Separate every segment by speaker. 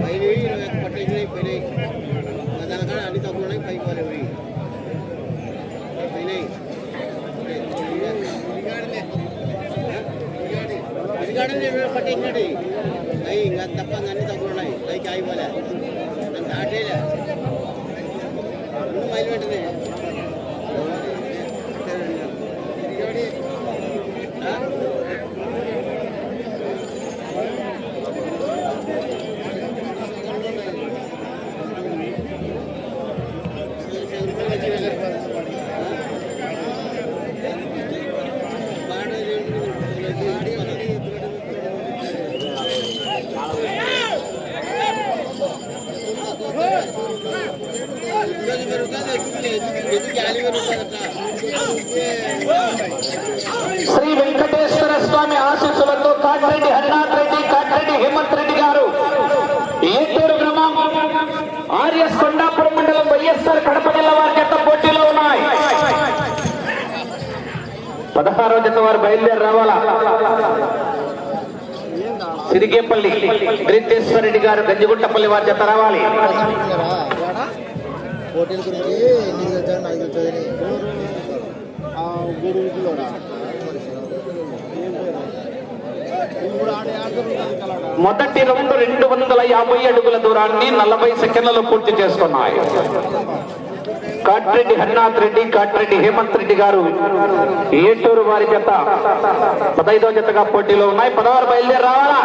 Speaker 1: పైనవి ఇరవై ఒక్క పట్ల ఇరవై పోయినాయి దానికాడ అన్ని తక్కువ ఉన్నాయి పైకి పోలేవు పోయినాయి ఇదిగాడని ఇరవై ఒక్క పట్ల ఇచ్చినట్టు అవి ఇంకా తప్ప ఇంకా అన్ని తక్కువ ఉన్నాయి పైకి ఆగిపోలే నన్ను దాటేలే ముందు మైలు వెంటనే ఆ?
Speaker 2: శ్రీ వెంకటేశ్వర స్వామి ఆశీస్సులతో కాటిరెడ్డి హరినాథ్ రెడ్డి కాటిరెడ్డి హేమంత్ రెడ్డి గారు ఏటూరు గ్రామం ఆర్ఎస్ కొండాపురం మండలం వైఎస్ఆర్ కడప జిల్లా వారి జత పోటీలో ఉన్నాయి. పదహారో జత వారు బయలుదేరి రావాలా? సిరిగేపల్లి గ్రీతేశ్వర రెడ్డి గారు గంజిగుంటపల్లి వారి జత రావాలి.
Speaker 1: గురించి నీకు నాకు కూడా.
Speaker 2: మొదటి రెండు రెండు వందల యాభై అడుగుల దూరాన్ని నలభై సెకండ్లలో పూర్తి చేసుకున్నాయి. కాట్రెడ్డి హరినాథ్ రెడ్డి కాట్రెడ్డి హేమంత్ రెడ్డి గారు ఏటూరు వారి జత పదైదో జతగా పోటీలో ఉన్నాయి. పదహారు బయలుదేరి రావాలా?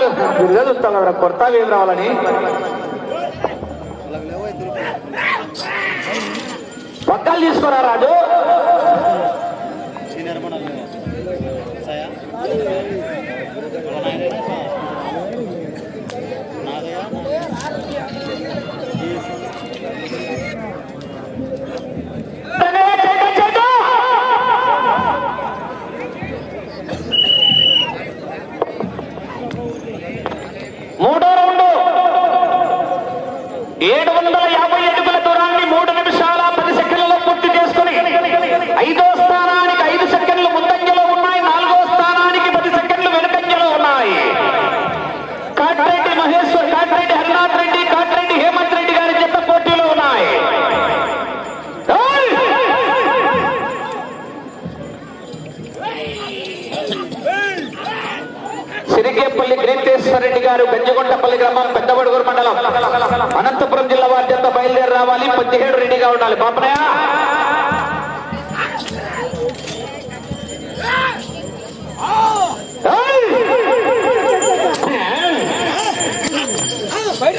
Speaker 2: పిఆర్ పల్లె కదా చూస్తాను కొత్త ఏం రావాలని? పక్కలు తీసుకోరా రాజు. ఏడు వందల వెంకటేశ్వర రెడ్డి గారు గంజగొంటపల్లి గ్రామం పెద్దవడుగురు మండలం. అనంతపురం జిల్లా వార్తంత బయలుదేరి రావాలి. పదిహేడు రెడీగా ఉండాలి. పాపనయ బయట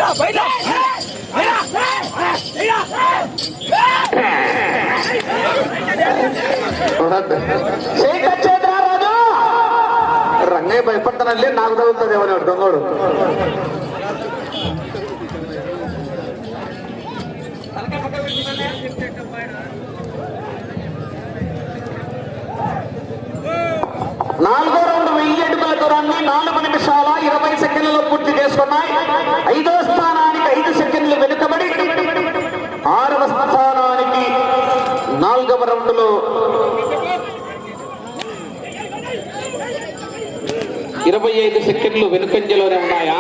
Speaker 2: తగ్గుతానండి నాకు తగ్గుతుంది ఏమని నాలుగో రౌండ్ వెయ్యి అడుగుల దూరాన్ని నాలుగు నిమిషాల ఇరవై సెకండ్లలో పూర్తి చేసుకున్నాయి. ఐదో స్థానానికి ఐదు సెకండ్లు వెనుకబడి ఆరవ స్థానానికి నాలుగవ రౌండ్లో ఇరవై ఐదు సెకండ్లు వెనుకంజలోనే ఉన్నాయా?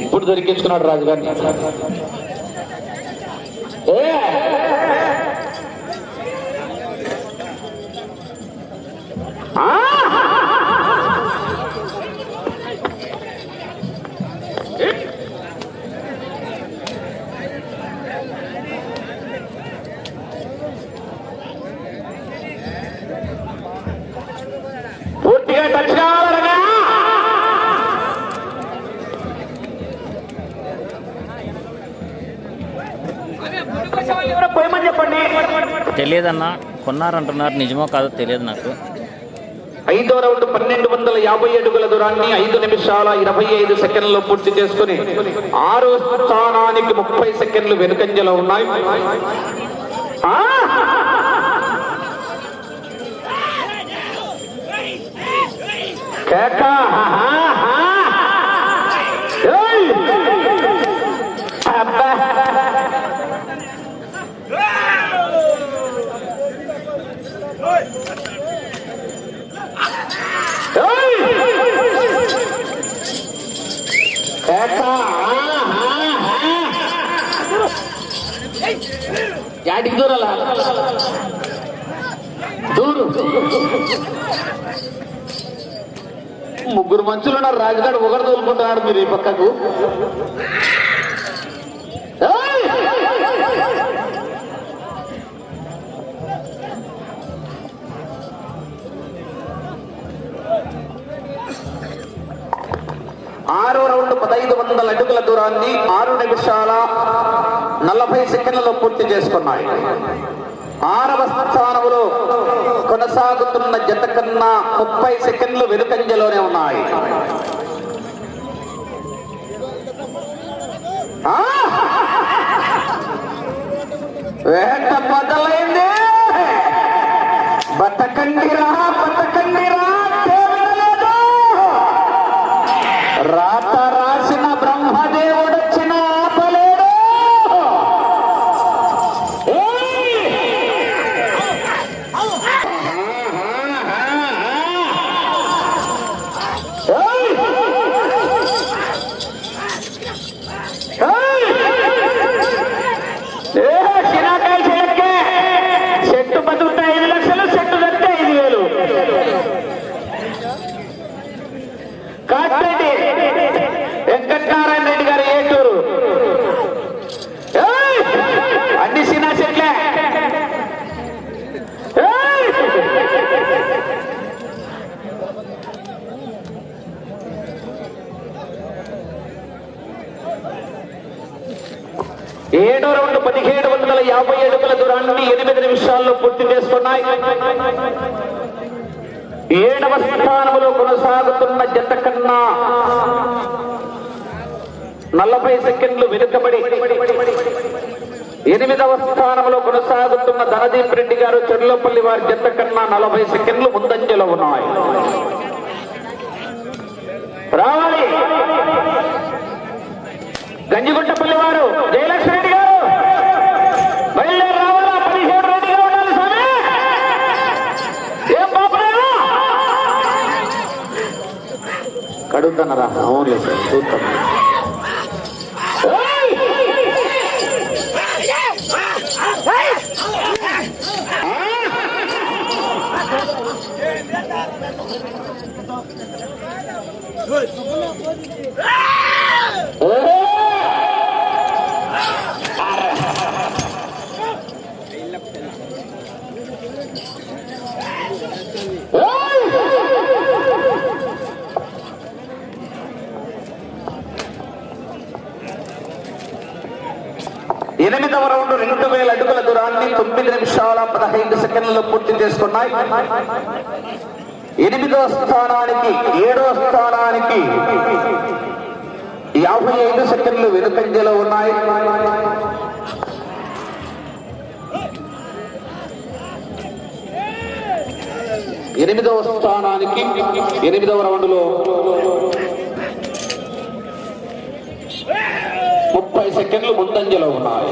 Speaker 2: ఇప్పుడు దొరికించుకున్నాడు రాజుగారిని.
Speaker 3: తెలియదన్నా కొన్నారంటున్నారు నిజమో కాదో తెలియదు నాకు.
Speaker 2: ఐదో రౌండ్ పన్నెండు వందల యాభై అడుగుల దూరాన్ని ఐదు నిమిషాల ఇరవై ఐదు సెకండ్లలో పూర్తి చేసుకుని ఆరో స్థానానికి ముప్పై సెకండ్లు వెనుకంజలో ఉన్నాయి. కేకా. యాడికి దూరాల? దూరు. ముగ్గురు మనుషులు ఉన్నారు రాజుగాడు ఒకరు తోలుకుంటున్నాడు మీరు ఈ పక్కకు. సుమారు పదహైదు వందల అడుగుల దూరాన్ని ఆరు నిమిషాల నలభై సెకండ్లలో పూర్తి చేసుకున్నాయి. ఆరవ స్థానంలో కొనసాగుతున్న జత కన్నా ముప్పై సెకండ్లు వెనుకంజలోనే ఉన్నాయి. ఆ! వేట మొదలైంది. బతకండిరా బతకండిరా దేవుడలేదు రాత రాసిన బ్రహ్మదేవుడొచ్చిన ఆపలేడు ఏయ్! ఏయ్! ఏయ్! ఏ శినాకాయ చెలక్కే చెట్టు బతుకుతా ఐదు లక్షలు చెట్టు తగ్గితే ఐదు వేలు కాటిరెడ్డి వెంకటనారాయణ రెడ్డి గారు ఏటూరు ఏయ్! అన్ని సినా చెట్లే ఏయ్! ఏడో రౌండ్ పదిహేడు వందల యాభై అడుగుల దూరాన్ని ఎనిమిది నిమిషాల్లో పూర్తి చేసుకున్నాయి ఏడవ స్థానంలో కొనసాగుతున్న జత కన్నా నలభై సెకండ్లు వెనుకబడి ఎనిమిదవ స్థానంలో కొనసాగుతున్న ధనదీప్ రెడ్డి గారు చెర్లపల్లి వారి జత కన్నా నలభై సెకండ్లు ముందంజలో ఉన్నాయి. రావాలి. గంజిగుంటపల్లి వారు జయలక్ష్మి కడుగుతున్నారా అవునులే సార్ చూస్తాం Oh! ఎనిమిదవ రౌండ్ రెండు వేల అడుగుల దూరాన్ని తొమ్మిది నిమిషాల పదహైదు సెకండ్లలో పూర్తి చేసుకున్నాయి. ఎనిమిదో స్థానానికి ఏడో స్థానానికి యాభై ఐదు సెకండ్లు వెనుకంజలో ఉన్నాయి. ఎనిమిదవ స్థానానికి ఎనిమిదవ రౌండ్లో ముప్పై సెకండ్లు ముందంజలో ఉన్నాయి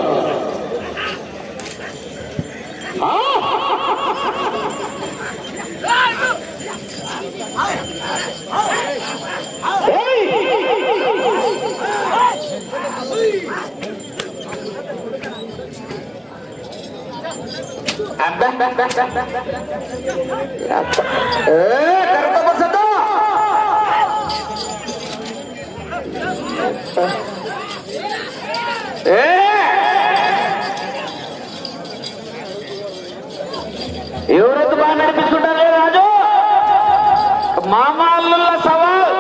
Speaker 2: ఆ! ఏయ్! అబ్బా! ఏ, కరెక్ట్ పర్సెంట్ ఏ ఎవరైతే బాగా నడిపిస్తుంటారే? రాజు? మామాళ్ళ సవాల్.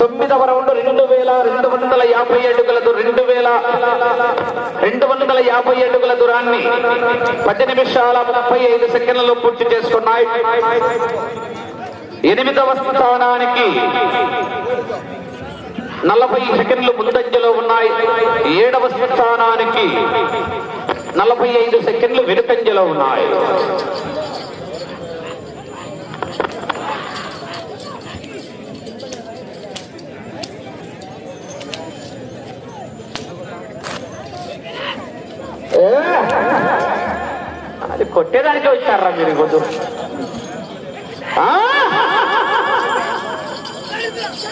Speaker 2: తొమ్మిదవ రౌండ్ రెండు వేల రెండు వందల యాభై అడుగులదు రెండు వేల రెండు వందల యాభై అడుగుల దూరాన్ని పది నిమిషాల ముప్పై ఐదు సెకండ్లలో పూర్తి చేసుకున్నాయి. ఎనిమిదవ స్థానానికి నలభై సెకండ్లు ముందంజలో ఉన్నాయి. ఏడవ స్థానానికి నలభై ఐదు సెకండ్లు వెనుకంజలో ఉన్నాయి. ఏ? అది కొట్టేదానికే వచ్చారా మీరు కొద్దు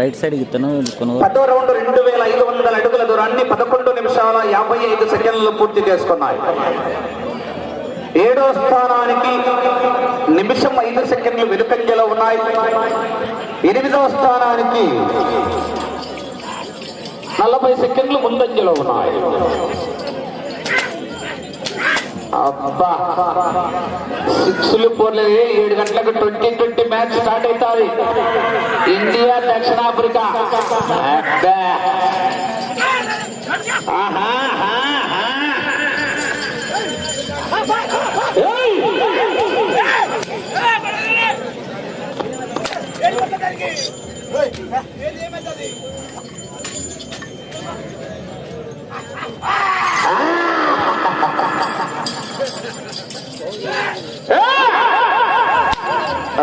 Speaker 3: రైట్ సైడ్ ఇతను
Speaker 2: పదో రౌండ్ రెండు వేల ఐదు వందల అడుగుల దూరాన్ని పదకొండు నిమిషాల యాభై ఐదు సెకండ్లు పూర్తి చేసుకున్నాయి. ఏడో స్థానానికి నిమిషం ఐదు సెకండ్లు వెనుకంజలో ఉన్నాయి. ఎనిమిదవ స్థానానికి నలభై సెకండ్లు ముందంజలో ఉన్నాయి. అబ్బా. సిక్స్లు పోర్లేదు. ఏడు గంటలకు ట్వంటీ ట్వంటీ మ్యాచ్ స్టార్ట్ అవుతుంది. ఇండియా దక్షిణాఫ్రికా అబ్బా.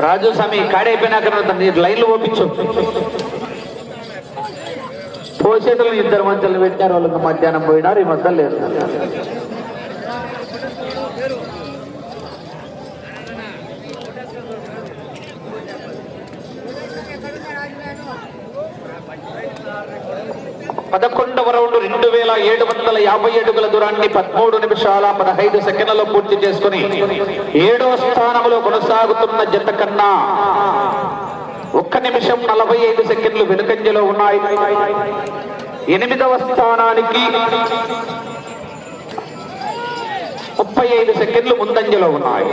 Speaker 2: రాజు స్వామి కాడైపోయినాక నీకు లైన్లు ఓపించు పోసేతలు ఇద్దరు మధ్యలో పెట్టారు వాళ్ళకి మధ్యాహ్నం పోయినారు ఈ మధ్య లేదు పదకొండవ రౌండ్ రెండు వేల ఏడు వందల యాభై అడుగుల దూరాన్ని పదమూడు నిమిషాల పదహైదు సెకండ్లలో పూర్తి చేసుకుని ఏడవ స్థానంలో కొనసాగుతున్న జత కన్నా ఒక్క నిమిషం నలభై ఐదు సెకండ్లు వెనుకంజలో ఉన్నాయి. ఎనిమిదవ స్థానానికి ముప్పై ఐదు సెకండ్లు ముందంజలో ఉన్నాయి.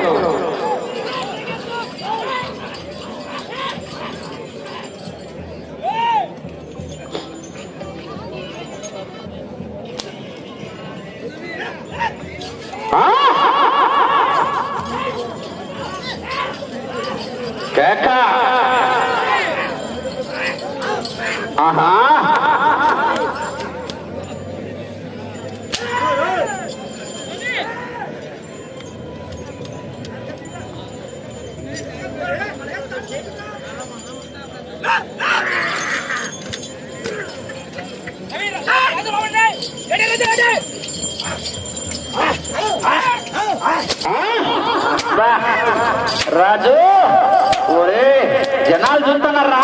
Speaker 2: శాఖ ఆహా రాజు ఓరే జనాలు చూస్తున్నారా?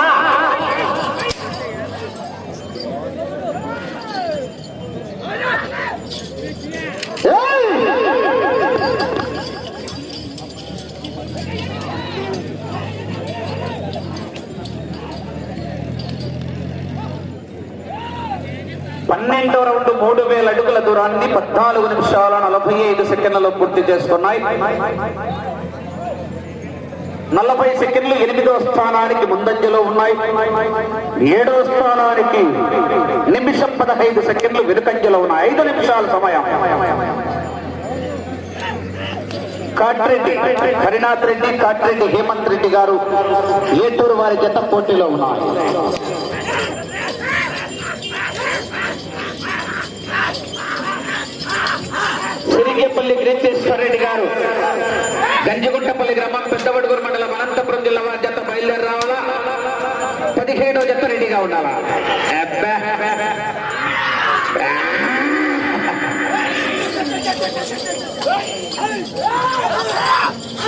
Speaker 2: పన్నెండో రౌండ్ మూడు వేల అడుగుల దూరాన్ని పద్నాలుగు నిమిషాల నలభై ఐదు సెకండ్లలో పూర్తి చేసుకున్నాయి. నలభై సెకండ్లు ఎనిమిదో స్థానానికి ముందంజలో ఉన్నాయి. ఏడవ స్థానానికి నిమిషం పదహైదు సెకండ్లు వెనుకంజలో ఉన్నాయి. ఐదు నిమిషాల సమయం. కాట్రెడ్డి హరినాథ్ రెడ్డి కాట్రెడ్డి హేమంత్ రెడ్డి గారు ఏటూరు వారి జత పోటీలో ఉన్నారు. సిరిగేపల్లి గ్రేచేశ్వర రెడ్డి గారు. గంజిగుంటపల్లి గ్రామం పెద్దవడుగురు మండలం అనంతపురం జిల్లా వారి జత బయలుదేరి రావాలా? పదిహేడో జత రెడీగా ఉండాలా?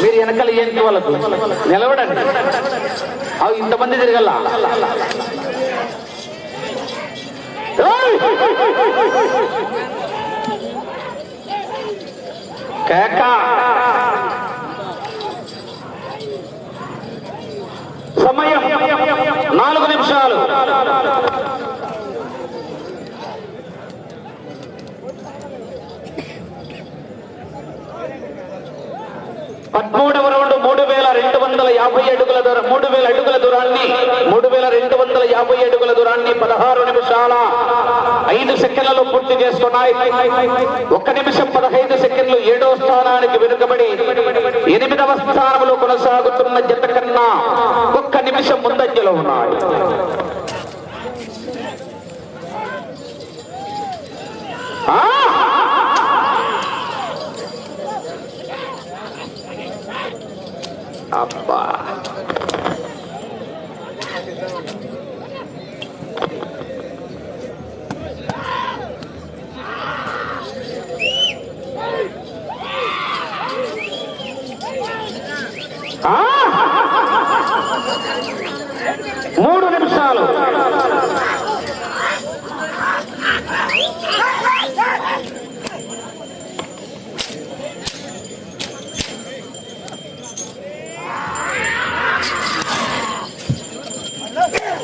Speaker 2: మీరు వెనకాల ఏంటి వాళ్ళకు నిలబడండి. అవి ఇంతమంది తిరగల కేక. సమయం నాలుగు నిమిషాలు. పద్మూడవ రౌండ్ మూడు వేల రెండు వందల యాభై అడుగుల దూరం మూడు వేల అడుగుల దూరాన్ని మూడు వేల రెండు వందల యాభై అడుగుల దూరాన్ని పదహారు నిమిషాల ఐదు సెకండ్లలో పూర్తి చేసుకున్నాయి. ఒక్క నిమిషం పదహైదు సెకండ్లు ఏడో స్థానానికి వెనుకబడి ఎనిమిదవ స్థానంలో కొనసాగుతున్న జత కన్నా ఒక్క నిమిషం ముందంజలో ఉన్నాయి.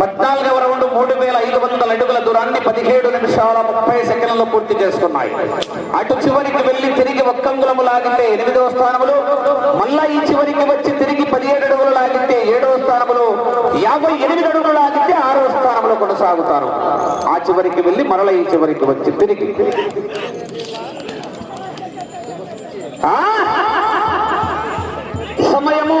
Speaker 2: పద్నాలుగవ రౌండ్ మూడు వేల ఐదు వందల అడుగుల దూరాన్ని పదిహేడు నిమిషాల ముప్పై సెకండ్లలో పూర్తి చేసుకున్నాయి. అటు చివరికి వెళ్ళి తిరిగి ఒక్కంగులము లాగితే ఎనిమిదవ స్థానములు మళ్ళా ఈ చివరికి వచ్చి తిరిగి పదిహేడు అడుగులు లాగితే ఏడవ స్థానములు యాభై ఎనిమిది అడుగులు లాగితే ఆరవ స్థానంలో కొనసాగుతారు. ఆ చివరికి వెళ్ళి మరల ఈ చివరికి వచ్చి తిరిగి. సమయము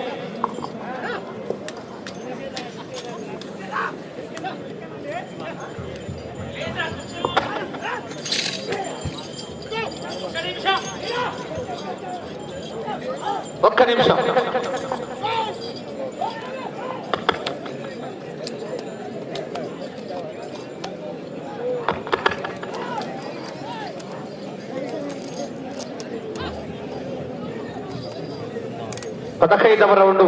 Speaker 2: ఒక్క నిమిషం. పదహైదవ రౌండ్.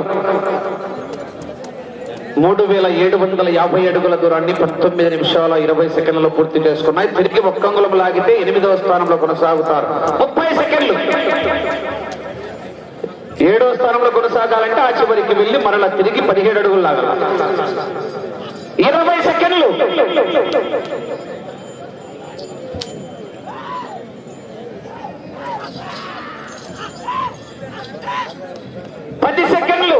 Speaker 2: మూడు వేల ఏడు వందల యాభై అడుగుల దూరాన్ని పంతొమ్మిది నిమిషాల ఇరవై సెకండ్లలో పూర్తి చేసుకున్నాయి. తిరిగి ఒక్కంగులం లాగితే ఎనిమిదవ స్థానంలో కొనసాగుతారు. ముప్పై సెకండ్లు. ఏడవ స్థానంలో కొనసాగాలంటే ఆ చివరికి వెళ్ళి మరలా తిరిగి పదిహేడు అడుగులు లాగాలి. ఇరవై సెకండ్లు. పది సెకండ్లు.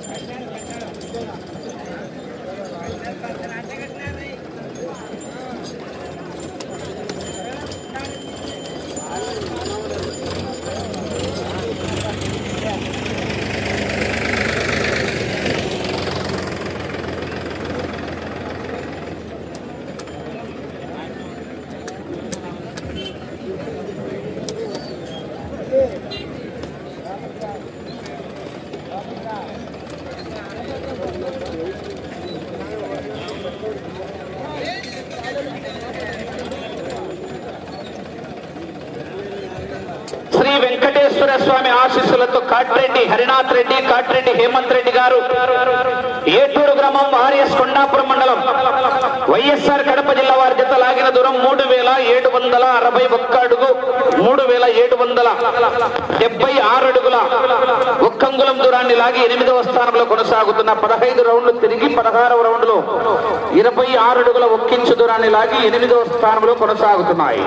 Speaker 2: శ్రీ వెంకటేశ్వర స్వామి ఆశీస్సులతో కాట్రెడ్డి హరినాథ్ రెడ్డి కాట్రెడ్డి హేమంత్ రెడ్డి గారు ఏటూరు గ్రామం ఆర్ఎస్ కొండాపురం మండలం. వైఎస్ఆర్ కడప జిల్లా వారి జత లాగిన దూరం మూడు వేల ఏడు వందల అరవై ఒక్క అడుగు మూడు వేల ఏడు వందల డెబ్బై ఆరు అడుగుల ఒక్కంగులం దూరాన్ని లాగి ఎనిమిదవ స్థానంలో కొనసాగుతున్న పదహైదు రౌండ్లు తిరిగి పదహారవ రౌండ్లో ఇరవై ఆరు అడుగుల ఒక్కించు దూరాన్ని లాగి ఎనిమిదవ స్థానంలో కొనసాగుతున్నాయి.